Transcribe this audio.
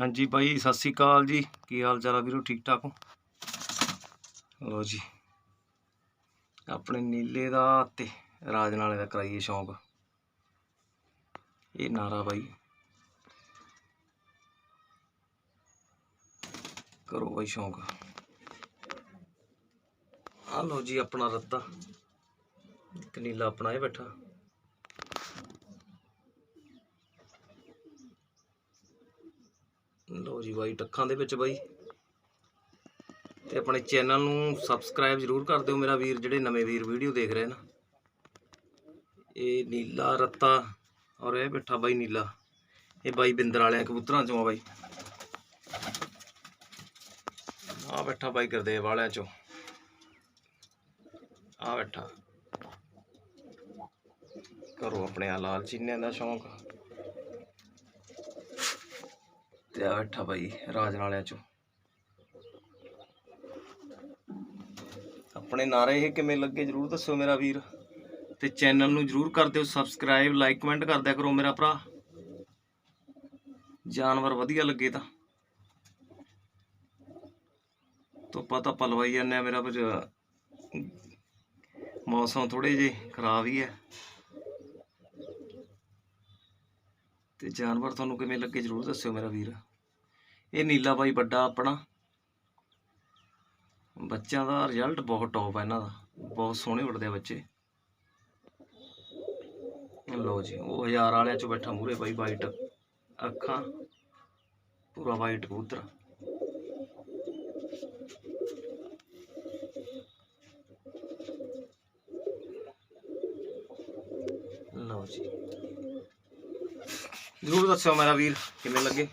ਹਾਂਜੀ ਭਾਈ, ਸਤਿ ਸ੍ਰੀ ਅਕਾਲ ਜੀ। ਕੀ ਹਾਲ ਚਾਲ ਆ ਵੀਰੋ? ਠੀਕ ਠਾਕ ਹੋ? ਲੋ ਜੀ। ਆਪਣੇ ਨੀਲੇ ਦਾ ਤੇ ਰਾਜ ਨਾਲੇ ਦਾ ਕਰਾਈਏ ਸ਼ੌਂਕ। ਇਹ ਨਾਰਾ ਭਾਈ। ਕਰੋ ਭਾਈ ਸ਼ੌਂਕ। ਆ ਲੋ ਜੀ ਆਪਣਾ ਰੱਦਾ। ਇੱਕ ਨੀਲਾ ਆਪਣਾ ਇਹ ਬੈਠਾ। ਲੋ ਜੀ ਬਾਈ ਟੱਖਾਂ ਦੇ ਵਿੱਚ ਬਾਈ। ਤੇ ਆਪਣੇ ਚੈਨਲ ਨੂੰ ਸਬਸਕ੍ਰਾਈਬ ਜ਼ਰੂਰ ਕਰ ਦਿਓ ਮੇਰਾ ਵੀਰ, ਜਿਹੜੇ ਨਵੇਂ ਵੀਰ ਵੀਡੀਓ ਦੇਖ ਰਹੇ ਨੇ। ਇਹ ਨੀਲਾ ਰੱਤਾ ਔਰ ਇਹ ਬੈਠਾ ਬਾਈ ਨੀਲਾ। ਇਹ ਬਾਈ ਬਿੰਦਰ ਵਾਲਿਆਂ ਕਬੂਤਰਾਂ ਚੋਂ ਆ ਬਾਈ। ਆ ਬੈਠਾ ਬਾਈ ਗੁਰਦੇਵ ਵਾਲਿਆਂ ਚੋਂ। ਆ ਬੈਠਾ। ਕਰੋ ਆਪਣੇ ਆ ਲਾਲ ਚੀਨਿਆਂ ਦਾ ਸ਼ੌਂਕ ਤੇ ਆ ਬੈਠਾ ਬਾਈ, ਰਾਜ ਨਾਲਿਆਂ ਚੋਂ। ਆਪਣੇ ਨਾਰੇ ਇਹ ਕਿਵੇਂ ਲੱਗੇ ਜਰੂਰ ਦੱਸਿਓ ਮੇਰਾ ਵੀਰ। ਤੇ ਚੈਨਲ ਨੂੰ ਜਰੂਰ ਕਰ ਦਿਓ ਸਬਸਕ੍ਰਾਈਬ ਲਾਈਕ ਕਮੈਂਟ ਕਰ ਦਿਆ ਕਰੋ ਮੇਰਾ ਭਰਾ। ਜਾਨਵਰ ਵਧੀਆ ਲੱਗੇ ਤਾਂ। ਧੁੱਪਾਂ ਤਾਂ ਪਲਵਾਈ ਜਾਂਦੇ ਆ ਮੇਰਾ ਪਰ ਮੌਸਮ ਥੋੜੇ ਜੇ ਖਰਾਬ ਹੀ ਹੈ ਤੇ ਜਾਨਵਰ ਤੁਹਾਨੂੰ ਕਿਵੇਂ ਲੱਗੇ ਜਰੂਰ ਦੱਸਿਓ ਮੇਰਾ ਵੀਰ। ਇਹ ਨੀਲਾ ਬਾਈ ਵੱਡਾ ਆਪਣਾ। ਬੱਚਿਆਂ ਦਾ ਰਿਜ਼ਲਟ ਬਹੁਤ ਟੌਪ ਹੈ ਇਹਨਾਂ ਦਾ। ਬਹੁਤ ਸੋਹਣੇ ਉੱਡਦੇ ਆ ਬੱਚੇ। ਲਓ ਜੀ, ਉਹ ਹਜ਼ਾਰ ਵਾਲਿਆਂ ਚ ਬੈਠਾ ਮੂਰੇ ਬਾਈ ਵਾਈਟ ਅੱਖਾਂ, ਪੂਰਾ ਵਾਈਟ ਕਬੂਤਰ। ਲਓ ਜੀ। ਜ਼ਰੂਰ ਦੱਸਿਓ ਮੇਰਾ ਵੀਰ, ਕਿਵੇਂ ਲੱਗੇ?